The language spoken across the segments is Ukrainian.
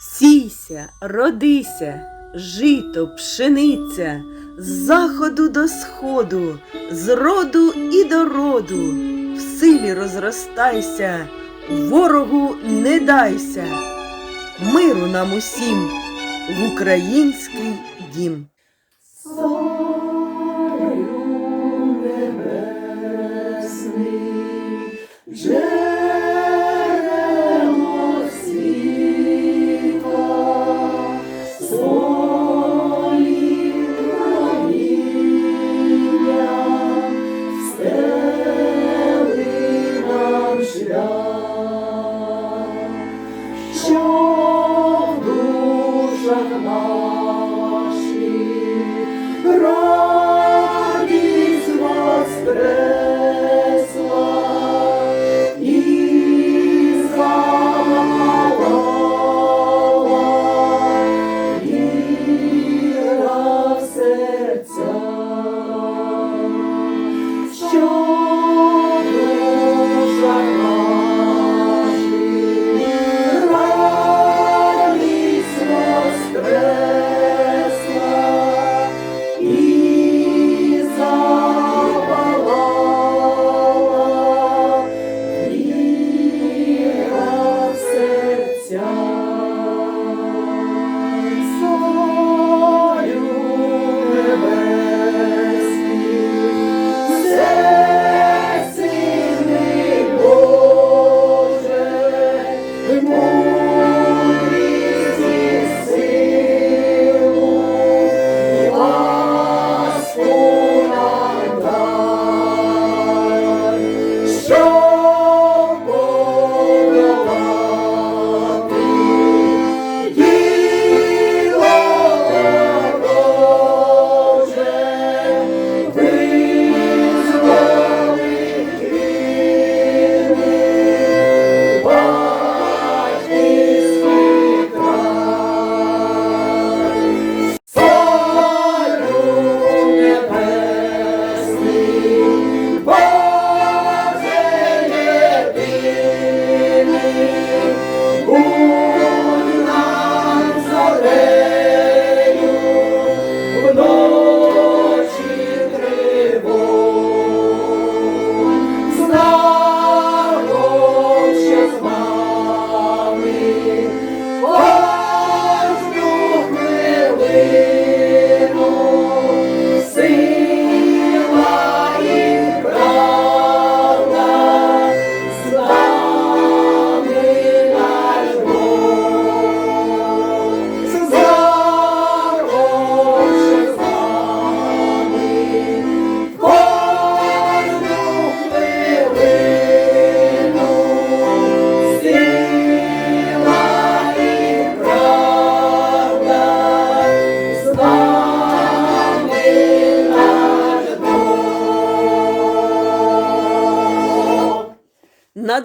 Сійся, родися, жито, пшениця, з заходу до сходу, з роду і до роду, в силі розростайся, ворогу не дайся, миру нам усім в український дім. На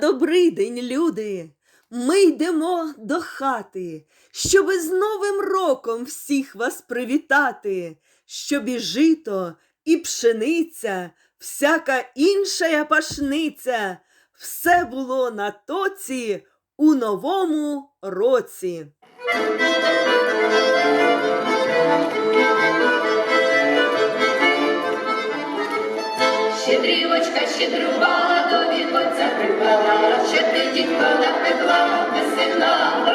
добрий день, люди! Ми йдемо до хати, щоби з Новим роком всіх вас привітати, щоб і жито, і пшениця, всяка інша пашниця, все було на тоці у новому році. Щедрівочка щедрувала, до припала, дітко напекла, нам до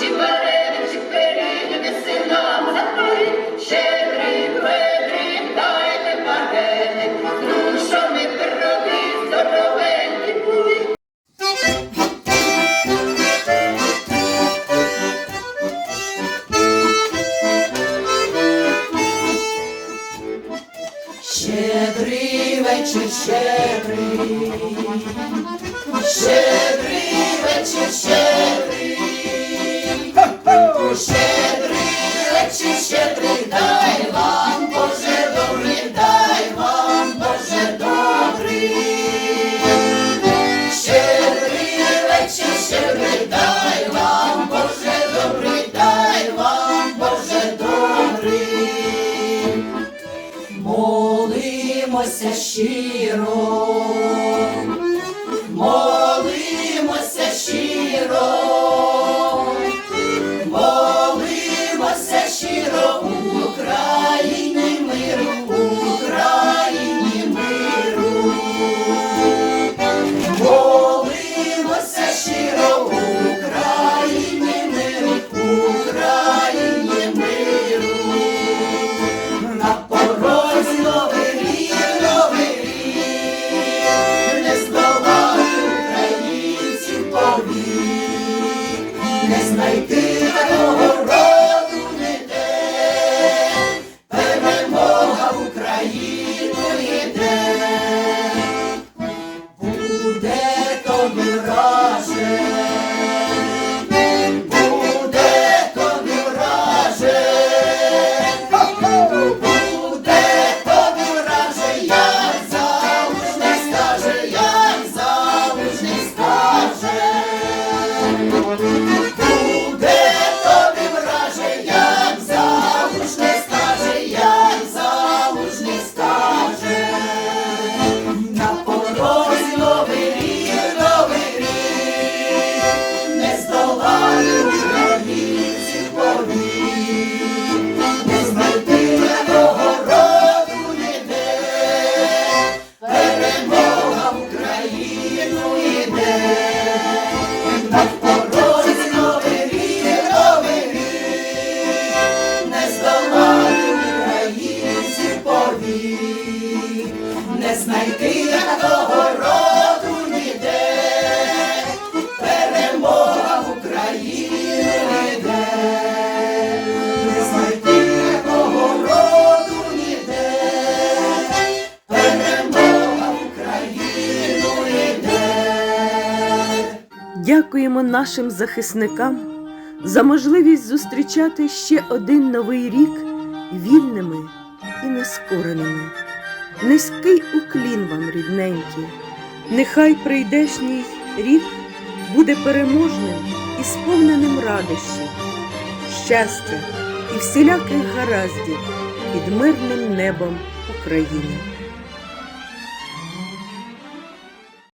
чи варени, чи пиріг, нам запали, щедрий, ведрий, дайте вареник, ну що ми пироги, здоровенькі були. Щедрий вечір, щедрий, щедрий вечір, щедрий, щедрий вечір, щедрий, дай вам, Боже добрий, дай вам, Боже добрий. Щедрий вечір, щедрий, дай вам, Боже добрий, дай вам, Боже добрий. Молимося щиро, молимося щиро, Дякуємо нашим захисникам за можливість зустрічати ще один новий рік вільними і нескореними. Низький уклін вам, рідненькі, нехай прийдешній рік буде переможним і сповненим радощів, щастя і всіляких гараздів під мирним небом України.